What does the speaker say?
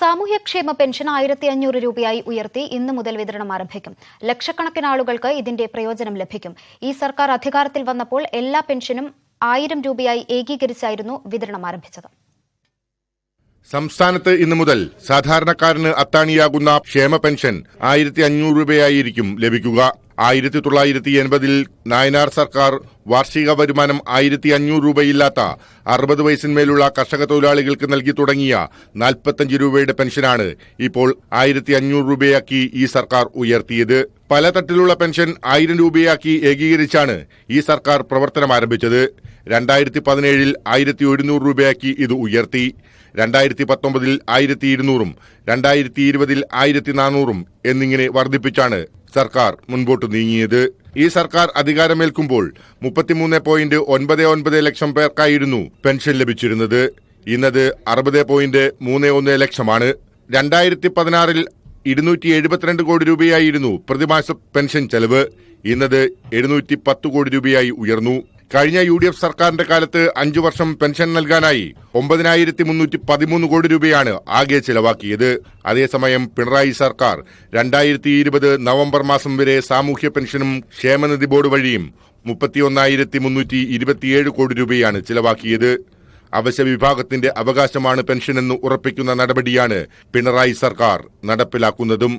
സാമൂഹ്യക്ഷേമ പെൻഷൻ ആയിരത്തി അഞ്ഞൂറ് രൂപയായി ഉയർത്തി ഇന്ന് മുതൽ വിതരണം ആരംഭിക്കും. ലക്ഷക്കണക്കിന് ആളുകൾക്ക് ഇതിന്റെ പ്രയോജനം ലഭിക്കും. ഈ സർക്കാർ അധികാരത്തിൽ വന്നപ്പോൾ എല്ലാ പെൻഷനും ആയിരം രൂപയായി ഏകീകരിച്ചായിരുന്നു വിതരണം ആരംഭിച്ചത്. സംസ്ഥാനത്ത് ഇന്നു മുതൽ സാധാരണക്കാരന് അത്താണിയാകുന്ന ക്ഷേമ പെൻഷൻ ആയിരത്തി അഞ്ഞൂറ് രൂപയായിരിക്കും ലഭിക്കുക. ആയിരത്തി തൊള്ളായിരത്തി എൺപതിൽ നായനാർ സർക്കാർ വാർഷിക വരുമാനം ആയിരത്തി അഞ്ഞൂറ് രൂപയില്ലാത്ത അറുപത് വയസ്സിന്മേലുള്ള കർഷക തൊഴിലാളികൾക്ക് നൽകി തുടങ്ങിയ നാൽപ്പത്തഞ്ച് രൂപയുടെ പെൻഷനാണ് ഇപ്പോൾ ആയിരത്തി അഞ്ഞൂറ് രൂപയാക്കി ഈ സർക്കാർ ഉയർത്തിയത്. പല തട്ടിലുള്ള പെൻഷൻ ആയിരം രൂപയാക്കി ഏകീകരിച്ചാണ് ഈ സർക്കാർ പ്രവർത്തനം ആരംഭിച്ചത്. രണ്ടായിരത്തി പതിനേഴിൽ ആയിരത്തി ഒരുന്നൂറ് രൂപയാക്കി ഇത് ഉയർത്തി. രണ്ടായിരത്തി പത്തൊമ്പതിൽ ആയിരത്തി ഇരുന്നൂറും രണ്ടായിരത്തി ഇരുപതിൽ ആയിരത്തി നാനൂറും എന്നിങ്ങനെ വർദ്ധിപ്പിച്ചാണ് സർക്കാർ മുൻപോട്ട് നീങ്ങിയത്. ഈ സർക്കാർ അധികാരമേൽക്കുമ്പോൾ മുപ്പത്തിമൂന്ന് പോയിന്റ് ഒൻപത് ഒൻപത് ലക്ഷം പേർക്കായിരുന്നു പെൻഷൻ ലഭിച്ചിരുന്നത്. ഇന്നത് അറുപത് പോയിന്റ് മൂന്ന് ഒന്ന് ലക്ഷമാണ്. രണ്ടായിരത്തി പതിനാറിൽ ഇരുന്നൂറ്റി എഴുപത്തിരണ്ട് കോടി രൂപയായിരുന്നു പ്രതിമാസ പെൻഷൻ ചെലവ്. ഇന്നത് എഴുന്നൂറ്റി പത്ത് കോടി രൂപയായി ഉയർന്നു. കഴിഞ്ഞ യു ഡി എഫ് സർക്കാരിന്റെ കാലത്ത് അഞ്ചു വർഷം പെൻഷൻ നൽകാനായി ഒമ്പതിനായിരത്തി മുന്നൂറ്റി പതിമൂന്ന് കോടി രൂപയാണ് ആകെ ചിലവാക്കിയത്. അതേസമയം പിണറായി സർക്കാർ രണ്ടായിരത്തി ഇരുപത് നവംബർ മാസം വരെ സാമൂഹ്യ പെൻഷനും ക്ഷേമനിധി ബോർഡ് വഴിയും മുപ്പത്തിയൊന്നായിരത്തി മുന്നൂറ്റി ഇരുപത്തിയേഴ് കോടി രൂപയാണ് ചിലവാക്കിയത്. അവശ്യ വിഭാഗത്തിന്റെ അവകാശമാണ് പെൻഷനെന്ന് ഉറപ്പിക്കുന്ന നടപടിയാണ് പിണറായി സർക്കാർ നടപ്പിലാക്കുന്നതും.